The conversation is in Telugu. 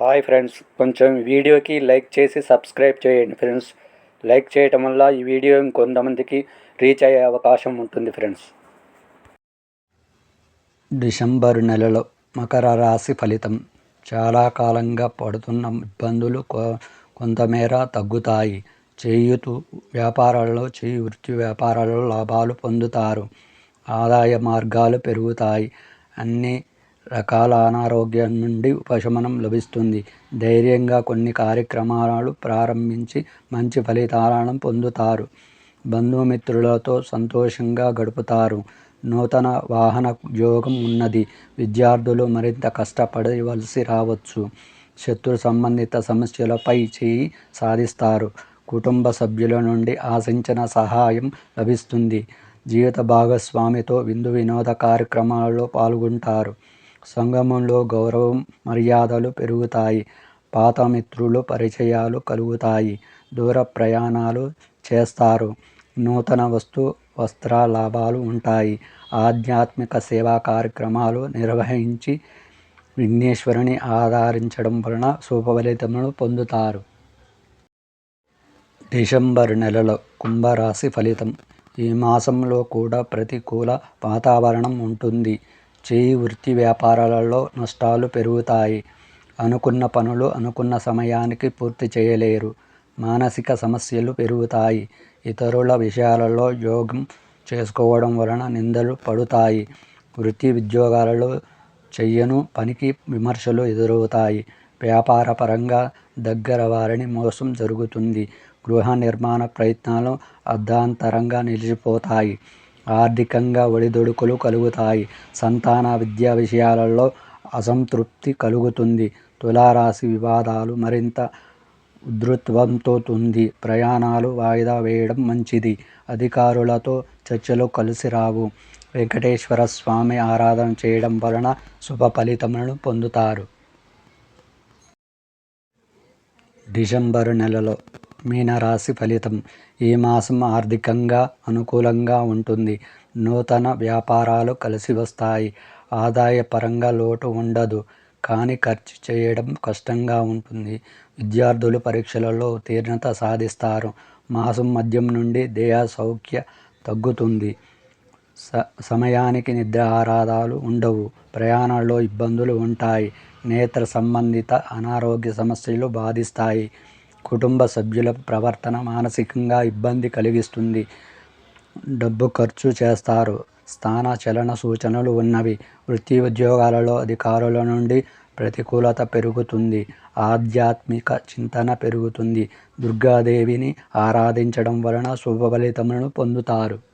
హాయ్ ఫ్రెండ్స్ కొంచెం వీడియోకి లైక్ చేసి సబ్స్క్రైబ్ చేయండి ఫ్రెండ్స్. లైక్ చేయటం వల్ల ఈ వీడియో ఇంకొంతమందికి రీచ్ అయ్యే అవకాశం ఉంటుంది ఫ్రెండ్స్. డిసెంబర్ నెలలో మకర రాశి ఫలితం. చాలా కాలంగా పడుతున్న ఇబ్బందులు కొ- కొంతమేర తగ్గుతాయి. చేయుతూ వ్యాపారాల్లో చేయి వృత్తి వ్యాపారాల్లో లాభాలు పొందుతారు. ఆదాయ మార్గాలు పెరుగుతాయి. అన్నీ రకాల అనారోగ్యం నుండి ఉపశమనం లభిస్తుంది. ధైర్యంగా కొన్ని కార్యక్రమాలు ప్రారంభించి మంచి ఫలితాలను పొందుతారు. బంధుమిత్రులతో సంతోషంగా గడుపుతారు. నూతన వాహన యోగం ఉన్నది. విద్యార్థులు మరింత కష్టపడవలసి రావచ్చు. శత్రు సంబంధిత సమస్యలపై చేయి సాధిస్తారు. కుటుంబ సభ్యుల నుండి ఆశించిన సహాయం లభిస్తుంది. జీవిత భాగస్వామితో విందు వినోద కార్యక్రమాలలో పాల్గొంటారు. సంగమంలో గౌరవం మర్యాదలు పెరుగుతాయి. పాత మిత్రులు పరిచయాలు కలుగుతాయి. దూర ప్రయాణాలు చేస్తారు. నూతన వస్తు వస్త్ర లాభాలు ఉంటాయి. ఆధ్యాత్మిక సేవా కార్యక్రమాలు నిర్వహించి విఘ్నేశ్వరుని ఆధారించడం వలన శుభఫలితములు పొందుతారు. డిసెంబర్ నెలలో కుంభరాశి ఫలితం. ఈ మాసంలో కూడా ప్రతికూల వాతావరణం ఉంటుంది. చేయి వృత్తి వ్యాపారాలలో నష్టాలు పెరుగుతాయి. అనుకున్న పనులు అనుకున్న సమయానికి పూర్తి చేయలేరు. మానసిక సమస్యలు పెరుగుతాయి. ఇతరుల విషయాలలో యోగం చేసుకోవడం వలన నిందలు పడుతాయి. వృత్తి ఉద్యోగాలలో చెయ్యను పనికి విమర్శలు ఎదురవుతాయి. వ్యాపారపరంగా దగ్గర వారిని మోసం జరుగుతుంది. గృహ నిర్మాణ ప్రయత్నాలు అర్ధాంతరంగా నిలిచిపోతాయి. ఆర్థికంగా ఒడిదుడుకులు కలుగుతాయి. సంతాన విద్యా విషయాలలో అసంతృప్తి కలుగుతుంది. తులారాశి వివాదాలు మరింత ఉధృత్వంతో ఉంది ప్రయాణాలు వాయిదా వేయడం మంచిది. అధికారులతో చర్చలు కలిసి రావు. వెంకటేశ్వర స్వామి ఆరాధన చేయడం వలన శుభ ఫలితములను పొందుతారు. డిసెంబరు నెలలో మీనరాశి ఫలితం ఈ మాసం ఆర్థికంగా అనుకూలంగా ఉంటుంది. నూతన వ్యాపారాలు కలిసి వస్తాయి. ఆదాయపరంగా లోటు ఉండదు. కానీ ఖర్చు చేయడం కష్టంగా ఉంటుంది. విద్యార్థులు పరీక్షలలో ఉత్తీర్ణత సాధిస్తారు. మాసం మధ్యం నుండి దేహ సౌఖ్య తగ్గుతుంది. స సమయానికి నిద్ర ఆరాధాలు ఉండవు. ప్రయాణాల్లో ఇబ్బందులు ఉంటాయి. నేత్ర సంబంధిత అనారోగ్య సమస్యలు బాధిస్తాయి. కుటుంబ సభ్యుల ప్రవర్తన మానసికంగా ఇబ్బంది కలిగిస్తుంది. డబ్బు ఖర్చు చేస్తారు. స్థాన చలన సూచనలు ఉన్నవి. వృత్తి ఉద్యోగాలలో అధికారుల నుండి ప్రతికూలత పెరుగుతుంది. ఆధ్యాత్మిక చింతన పెరుగుతుంది. దుర్గాదేవిని ఆరాధించడం వలన శుభ ఫలితములను పొందుతారు.